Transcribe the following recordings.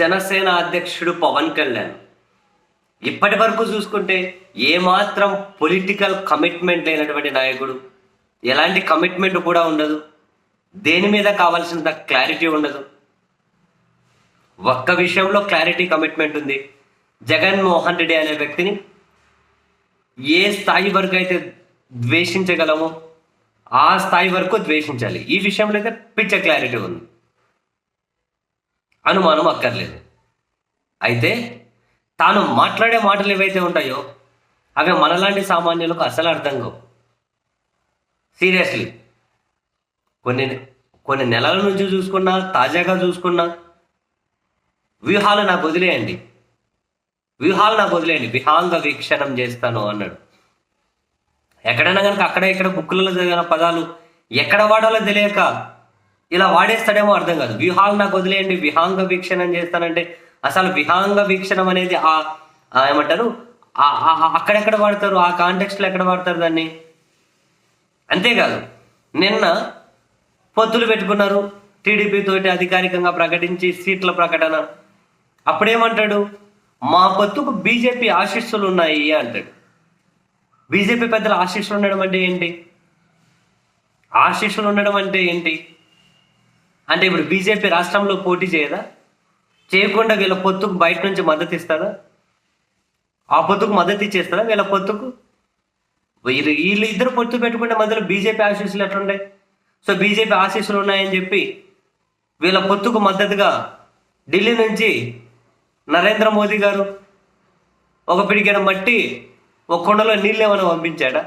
జనసేన అధ్యక్షుడు పవన్ కళ్యాణ్. ఇప్పటి వరకు చూసుకుంటే ఏమాత్రం పొలిటికల్ కమిట్మెంట్ లేనటువంటి నాయకుడు ఎలాంటి కమిట్మెంట్ కూడా ఉండదు. దేని మీద కావాల్సినంత క్లారిటీ ఉండదు. ఒక్క విషయంలో క్లారిటీ కమిట్మెంట్ ఉంది. జగన్మోహన్ రెడ్డి అనే వ్యక్తిని ఏ స్థాయి వరకు అయితే ద్వేషించగలమో ఆ స్థాయి వరకు ద్వేషించాలి. ఈ విషయంలో అయితే పిచ్చ క్లారిటీ ఉంది. అనుమానం అక్కర్లేదు. అయితే తాను మాట్లాడే మాటలు ఏవైతే ఉంటాయో అవి మనలాంటి సామాన్యులకు అసలు అర్థం కావు. సీరియస్లీ. కొన్ని కొన్ని నెలల నుంచి చూసుకున్నా తాజాగా చూసుకున్నా వ్యూహాలు నాకు వదిలేయండి. వ్యూహాలు నాకు వదిలేయండి. విహాంగ వీక్షణం చేస్తాను అన్నాడు. ఎక్కడైనా కనుక అక్కడ ఇక్కడ బుక్కులలో చదివిన పదాలు ఎక్కడ వాడాలో తెలియక ఇలా వాడేస్తాడేమో అర్థం కాదు. వ్యూహాలు నాకు వదిలేయండి. విహాంగ వీక్షణం చేస్తానంటే అసలు విహాంగ వీక్షణం అనేది ఆ ఏమంటారు? అక్కడెక్కడ వాడతారు? ఆ కాంటెక్స్ట్లో ఎక్కడ వాడతారు దాన్ని? అంతేకాదు నిన్న పొత్తులు పెట్టుకున్నారు. టీడీపీతోటి అధికారికంగా ప్రకటించి సీట్ల ప్రకటన. అప్పుడేమంటాడు? మా పొత్తుకు బీజేపీ ఆశీస్సులు ఉన్నాయి అంటాడు. బీజేపీ పెద్దల ఆశీస్సులు ఉండడం అంటే ఏంటి? ఆశీస్సులు ఉండడం అంటే ఏంటి? అంటే ఇప్పుడు బీజేపీ రాష్ట్రంలో పోటీ చేయదా? చేయకుండా వీళ్ళ పొత్తుకు బయట నుంచి మద్దతు ఇస్తుందా ఆ పొత్తుకు మద్దతు ఇచ్చేస్తారా వీళ్ళ పొత్తుకు? వీళ్ళు వీళ్ళు ఇద్దరు పొత్తు పెట్టుకుంటే మధ్యలో బీజేపీ ఆశీస్సులు ఎట్లుండే సో బీజేపీ ఆశీస్సులు ఉన్నాయని చెప్పి వీళ్ళ పొత్తుకు మద్దతుగా ఢిల్లీ నుంచి నరేంద్ర మోదీ గారు ఒక పిడికిన మట్టి ఒక కొండలో నీళ్ళు ఏమైనా పంపించాడా?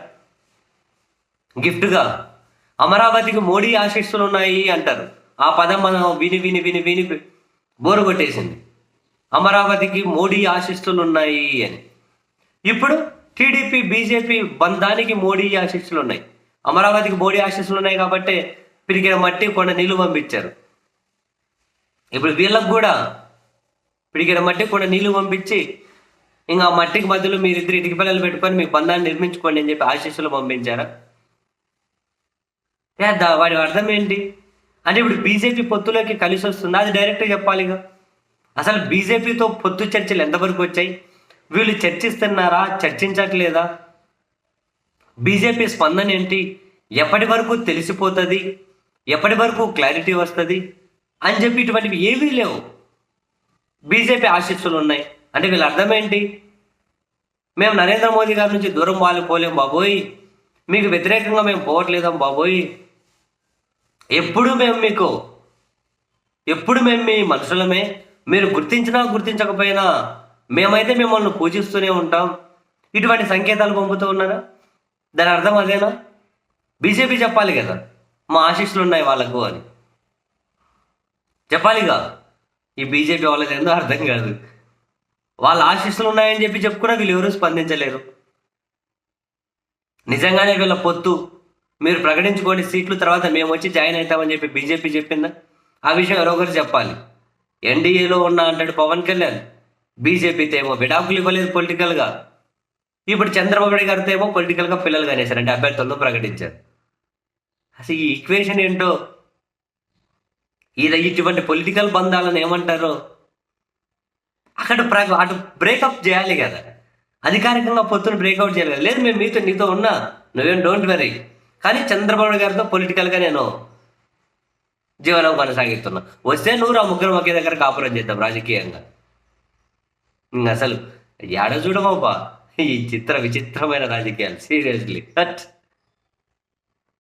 గిఫ్ట్గా అమరావతికి మోడీ ఆశీస్సులు ఉన్నాయి అంటారు. ఆ పదం మనం విని విని విని విని బోరు కొట్టేసింది. అమరావతికి మోడీ ఆశిస్తులు ఉన్నాయి అని. ఇప్పుడు టీడీపీ బీజేపీ బంధానికి మోడీ ఆశిస్తులు ఉన్నాయి. అమరావతికి మోడీ ఆశిస్తులు ఉన్నాయి కాబట్టి పిరికిన మట్టి కొండ నీళ్ళు పంపించారు. ఇప్పుడు వీళ్ళకు కూడా పిడికిన మట్టి కొండ నీళ్ళు పంపించి ఇంకా ఆ మట్టికి మధ్యలో మీరు ఇద్దరు ఇటుక పిల్లలు పెట్టుకొని మీ బంధాన్ని నిర్మించుకోండి అని చెప్పి ఆశీస్సులు పంపించారా? వాడి అర్థం ఏంటి? అంటే ఇప్పుడు బీజేపీ పొత్తులోకి కలిసి వస్తుందా? అది డైరెక్ట్గా చెప్పాలిగా అసలు బీజేపీతో పొత్తు చర్చలు ఎంతవరకు వచ్చాయి? వీళ్ళు చర్చిస్తున్నారా? చర్చించట్లేదా? బీజేపీ స్పందన ఏంటి? ఎప్పటి వరకు తెలిసిపోతుంది? ఎప్పటి వరకు క్లారిటీ వస్తుంది? అని చెప్పి ఇటువంటివి ఏవీ లేవు. బీజేపీ ఆశీస్సులు ఉన్నాయి. అంటే వీళ్ళ అర్థం ఏంటి? మేము నరేంద్ర మోదీ గారి నుంచి దూరం వాలిపోలేం బాబోయ్. మీకు వ్యతిరేకంగా మేము పోవట్లేదాం బాబోయ్. ఎప్పుడు మేము మీకు ఎప్పుడు మేము మీ మనుషులమే మీరు గుర్తించినా గుర్తించకపోయినా మేమైతే మిమ్మల్ని పూజిస్తూనే ఉంటాం. ఇటువంటి సంకేతాలు పంపుతూ ఉన్నారా? దాని అర్థం అదేనా? బీజేపీ చెప్పాలి కదా మా ఆశీస్సులు ఉన్నాయి వాళ్ళకు అని. చెప్పాలిగా ఈ బీజేపీ వాళ్ళది ఏందో అర్థం కాదు? వాళ్ళ ఆశీస్సులు ఉన్నాయని చెప్పి చెప్పుకున్నా వీళ్ళు ఎవరూ స్పందించలేరు. నిజంగానే వీళ్ళ పొత్తు మీరు ప్రకటించుకోండి సీట్లు తర్వాత మేము వచ్చి జాయిన్ అవుతామని చెప్పి బీజేపీ చెప్పిందా? ఆ విషయం ఎవరో ఒకరు చెప్పాలి. ఎన్డీఏలో ఉన్న అంటాడు పవన్ కళ్యాణ్. బీజేపీతో ఏమో విడాకులు ఇవ్వలేదు పొలిటికల్గా. ఇప్పుడు చంద్రబాబు నాయుడు గారితో ఏమో పొలిటికల్గా పిల్లలు కనేశారు అంటే ప్రకటించారు. అసలు ఈ ఈక్వేషన్ ఏంటో? ఇది ఇటువంటి పొలిటికల్ బంధాలను ఏమంటారు? అక్కడ ప్ర- అటు బ్రేకప్ చేయాలి కదా. అధికారికంగా పొత్తును బ్రేకౌట్ చేయాలి కదా. లేదు మేము మీతో నీతో ఉన్నా. నువ్వేం డోంట్ వెరీ కానీ చంద్రబాబు గారితో పొలిటికల్గా నేను జీవనం కొనసాగిస్తున్నా. వస్తే నువ్వు ఆ ముగ్గురు ఒకే దగ్గర కాపురం చేద్దాం రాజకీయంగా. అసలు ఏడ చూడమబ్బా ఈ చిత్ర విచిత్రమైన రాజకీయాలు సీరియస్లీ